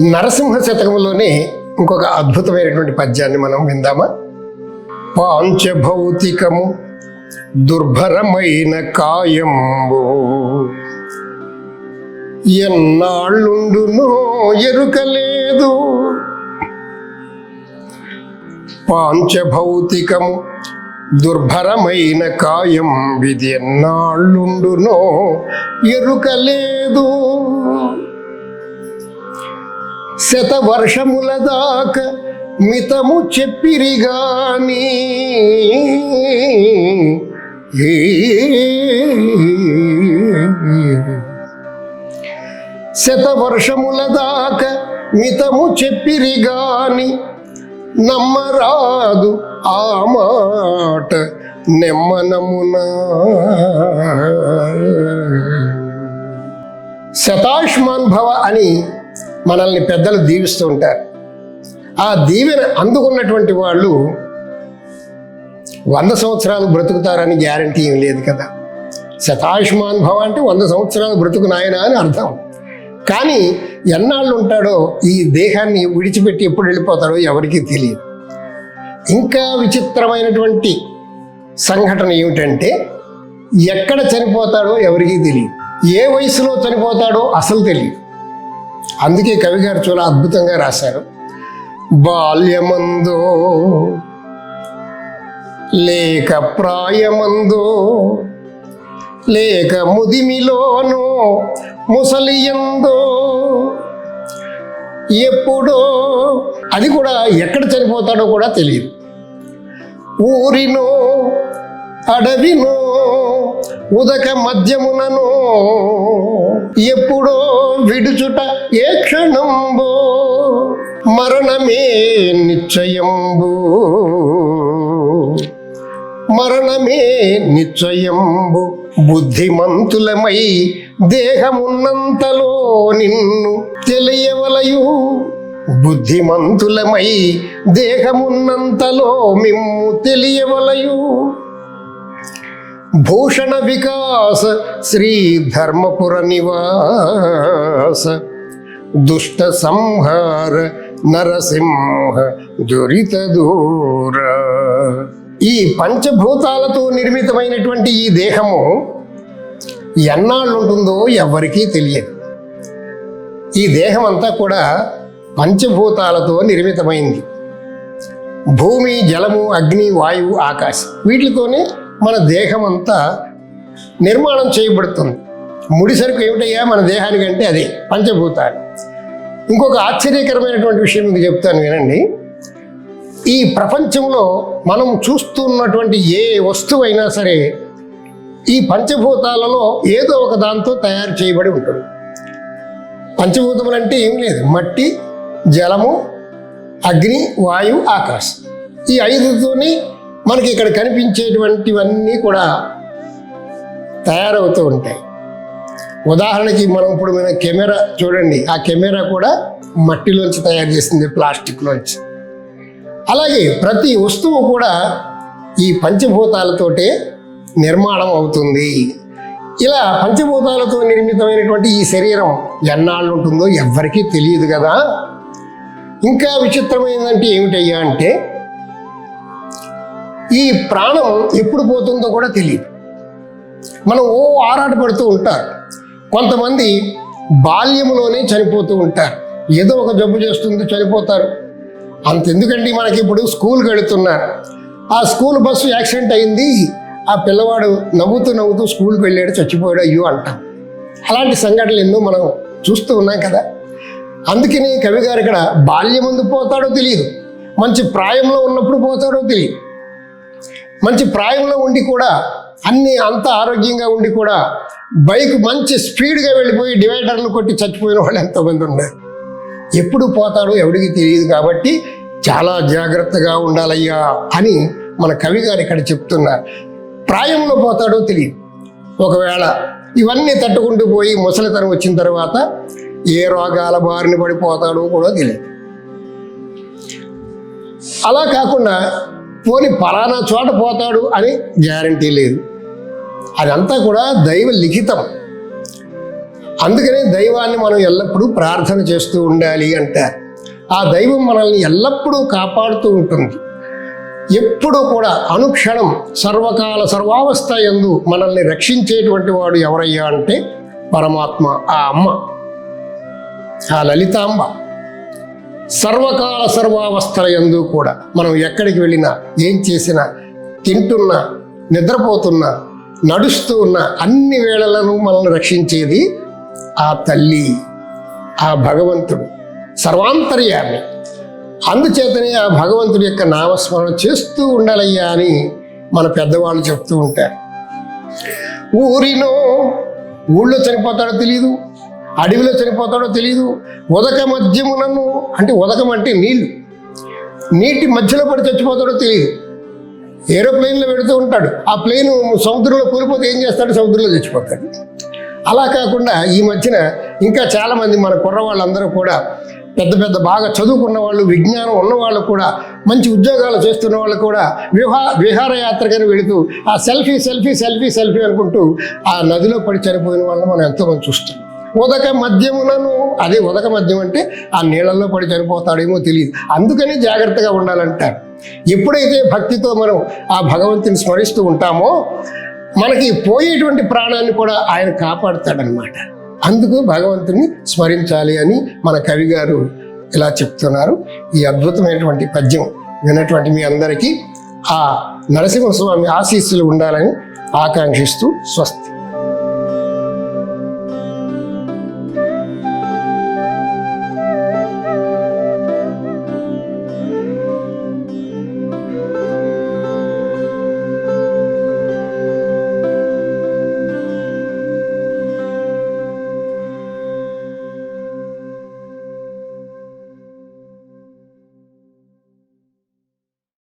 నరసింహ శతకంలోనే ఇంకొక అద్భుతమైనటువంటి పద్యాన్ని మనం విందామా? పాంచభౌతికము దుర్భరమైన కాయంబు. ఎన్నాళ్ళుండునో ఎరుకలేదు. పాంచభౌతికము దుర్భరమైన కాయం విధి ఎన్నాళ్ళుండునో ఎరుకలేదు. శతవర్షముల దాక మితము చెప్పిరిగాని శతవర్షముల దాక మితము చెప్పిరిగాని నమ్మరాదు ఆ మాట నెమ్మనమున శతాయుష్మాన్ భవ అని మనల్ని పెద్దలు దీవిస్తూ ఉంటారు. ఆ దీవెన అందుకున్నటువంటి వాళ్ళు వంద సంవత్సరాలు బ్రతుకుతారని గ్యారంటీ ఏం లేదు కదా. శతాయుష్మాన్ భవ అంటే వంద సంవత్సరాలు బ్రతుకు నాయన అని అర్థం. కానీ ఎన్నాళ్ళు ఉంటాడో ఈ దేహాన్ని విడిచిపెట్టి ఎప్పుడు వెళ్ళిపోతాడో ఎవరికీ తెలియదు. ఇంకా విచిత్రమైనటువంటి సంఘటన ఏమిటంటే ఎక్కడ చనిపోతాడో ఎవరికీ తెలియదు. ఏ వయసులో చనిపోతాడో అసలు తెలియదు. అందుకే కవి గారు చాలా అద్భుతంగా రాశారు. బాల్యమందో లేక ప్రాయమందో లేక ముదిమిలోనో ముసలియందో ఎప్పుడో అది కూడా ఎక్కడ చనిపోతాడో కూడా తెలియదు. ఊరినో అడవినో ఉదక మధ్యమునను ఎప్పుడో ఏ క్షణంబో మరణమే నిశ్చయంబు. మరణమే నిశ్చయంబు బుద్ధిమంతులమై దేహమున్నంతలో నిన్ను తెలియవలయు. బుద్ధిమంతులమై దేహమున్నంతలో మిమ్ము తెలియవలయు. భూషణ వికాస శ్రీ ధర్మపుర నివాస దుష్ట సంహార నరసింహ దురిత దూర. ఈ పంచభూతాలతో నిర్మితమైనటువంటి ఈ దేహము ఎన్నాళ్ళు ఉంటుందో ఎవరికీ తెలియదు. ఈ దేహం అంతా కూడా పంచభూతాలతో నిర్మితమైంది. భూమి జలము అగ్ని వాయువు ఆకాశం వీటితోనే మన దేహం అంతా నిర్మాణం చేయబడుతుంది. ముడిసరుకు ఏమిటయ్యా? మన దేహానికంటే అదే పంచభూతాలు. ఇంకొక ఆశ్చర్యకరమైనటువంటి విషయం మీకు చెప్తాను వినండి. ఈ ప్రపంచంలో మనం చూస్తున్నటువంటి ఏ వస్తువు అయినా సరే ఈ పంచభూతాలలో ఏదో ఒక దాంతో తయారు చేయబడి ఉంటుంది. పంచభూతములు అంటే ఏం లేదు. మట్టి జలము అగ్ని వాయువు ఆకాశం. ఈ ఐదుతోని మనకి ఇక్కడ కనిపించేటువంటివన్నీ కూడా తయారవుతూ ఉంటాయి. ఉదాహరణకి మనం ఇప్పుడు మన కెమెరా చూడండి. ఆ కెమెరా కూడా మట్టిలోంచి తయారు చేసింది ప్లాస్టిక్లోంచి అలాగే ప్రతి వస్తువు కూడా ఈ పంచభూతాలతోటే నిర్మాణం అవుతుంది. ఇలా పంచభూతాలతో నిర్మితమైనటువంటి ఈ శరీరం ఎన్నాళ్ళు ఉంటుందో ఎవ్వరికీ తెలియదు కదా. ఇంకా విచిత్రమైనదంటే ఏమిటయ్యా అంటే ఈ ప్రాణం ఎప్పుడు పోతుందో కూడా తెలియదు. మనం ఓ ఆరాట పడుతూ ఉంటారు. కొంతమంది బాల్యంలోనే చనిపోతూ ఉంటారు. ఏదో ఒక జబ్బు చేస్తుంది చనిపోతారు. అంతెందుకండి మనకి ఇప్పుడు స్కూల్కి వెళుతున్నారు ఆ స్కూల్ బస్సు యాక్సిడెంట్ అయింది. ఆ పిల్లవాడు నవ్వుతూ నవ్వుతూ స్కూల్కి వెళ్ళాడు చచ్చిపోయాడు అయ్యో అంటాం. అలాంటి సంఘటనలు ఎన్నో మనం చూస్తూ ఉన్నాం కదా. అందుకని కవి గారు ఇక్కడ బాల్యం ముందు పోతాడో తెలియదు. మంచి ప్రాయంలో ఉన్నప్పుడు పోతాడో తెలియదు. మంచి ప్రాయంలో ఉండి కూడా అన్ని అంత ఆరోగ్యంగా ఉండి కూడా బైక్ మంచి స్పీడ్గా వెళ్ళిపోయి డివైడర్లు కొట్టి చచ్చిపోయిన వాళ్ళు ఎంతోమంది ఉన్నారు. ఎప్పుడు పోతాడో ఎవడికి తెలియదు కాబట్టి చాలా జాగ్రత్తగా ఉండాలయ్యా అని మన కవి గారు ఇక్కడ చెప్తున్నారు ప్రాయంలో పోతాడో తెలియదు. ఒకవేళ ఇవన్నీ తట్టుకుంటూ పోయి ముసలితనం వచ్చిన తర్వాత ఏ రోగాల బారిన పడిపోతాడో కూడా తెలియదు. అలా కాకుండా పోని పలానా చోట పోతాడు అని గ్యారంటీ లేదు. అదంతా కూడా దైవ లిఖితం. అందుకనే దైవాన్ని మనం ఎల్లప్పుడూ ప్రార్థన చేస్తూ ఉండాలి అంటారు ఆ దైవం మనల్ని ఎల్లప్పుడూ కాపాడుతూ ఉంటుంది. ఎప్పుడు కూడా అనుక్షణం సర్వకాల సర్వావస్థ ఎందు మనల్ని రక్షించేటువంటి వాడు ఎవరయ్యా అంటే పరమాత్మ ఆ అమ్మ ఆ లలితాంబ. సర్వకాల సర్వావస్థల ఎందు కూడా మనం ఎక్కడికి వెళ్ళినా ఏం చేసినా తింటున్నా నిద్రపోతున్నా నడుస్తూ ఉన్న అన్ని వేళలను మనల్ని రక్షించేది ఆ తల్లి ఆ భగవంతుడు సర్వాంతర్యామి. అందుచేతనే ఆ భగవంతుడి యొక్క నామస్మరణ చేస్తూ ఉండాలయ్యా అని మన పెద్దవాళ్ళు చెప్తూ ఉంటారు. ఊరినో ఊళ్ళో చనిపోతాడో తెలియదు అడవిలో చనిపోతాడో తెలియదు ఉదక మధ్యమునను అంటే ఉదకం అంటే నీళ్ళు. నీటి మధ్యలో పడి చచ్చిపోతాడో తెలియదు ఏరోప్లేన్లో పెడుతూ ఉంటాడు. ఆ ప్లేన్ సముద్రంలో కూలిపోతే ఏం చేస్తాడు? సముద్రంలో చచ్చిపోతాడు. అలా కాకుండా ఈ మధ్యన ఇంకా చాలామంది మన కుర్రవాళ్ళందరూ కూడా పెద్ద పెద్ద బాగా చదువుకున్న వాళ్ళు విజ్ఞానం ఉన్న వాళ్ళు కూడా మంచి ఉద్యోగాలు చేస్తున్న వాళ్ళు కూడా విహా విహారయాత్రకని వెళుతూ ఆ సెల్ఫీ సెల్ఫీ సెల్ఫీ సెల్ఫీ అనుకుంటూ ఆ నదిలో పడి చనిపోయిన వాళ్ళని మనం ఎంతోమంది చూస్తాం. ఉదక మద్యమునను అదే ఉదక మద్యం అంటే ఆ నీళ్ళల్లో పడి చనిపోతాడేమో తెలియదు. అందుకనే జాగ్రత్తగా ఉండాలంటారు. ఎప్పుడైతే భక్తితో మనం ఆ భగవంతుని స్మరిస్తూ ఉంటామో మనకి పోయేటువంటి ప్రాణాన్ని కూడా ఆయన కాపాడుతాడనమాట అందుకు భగవంతుని స్మరించాలి అని మన కవి గారు ఇలా చెప్తున్నారు. ఈ అద్భుతమైనటువంటి పద్యం విన్నటువంటి మీ అందరికీ ఆ నరసింహస్వామి ఆశీస్సులు ఉండాలని ఆకాంక్షిస్తూ స్వస్తి.